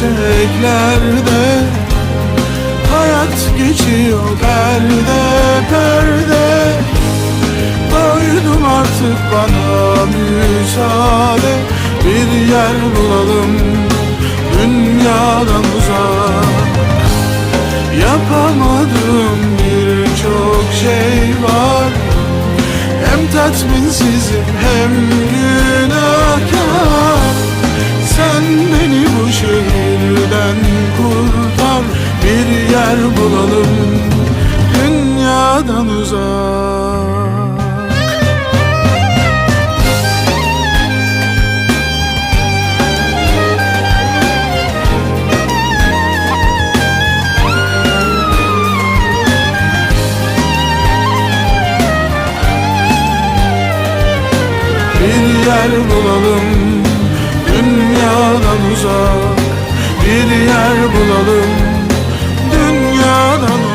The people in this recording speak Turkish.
yükseklerde Hayat geçiyor perde perde. Doydum artık bana müsaade Bir yer bulalım dünyadan uzak. Yapamadığım birçok şey var Hem tatminsizim hem günahkar. Sen beni dünyadan uzak Bir yer bulalım dünyadan uzak. Bir yer bulalım dünyadan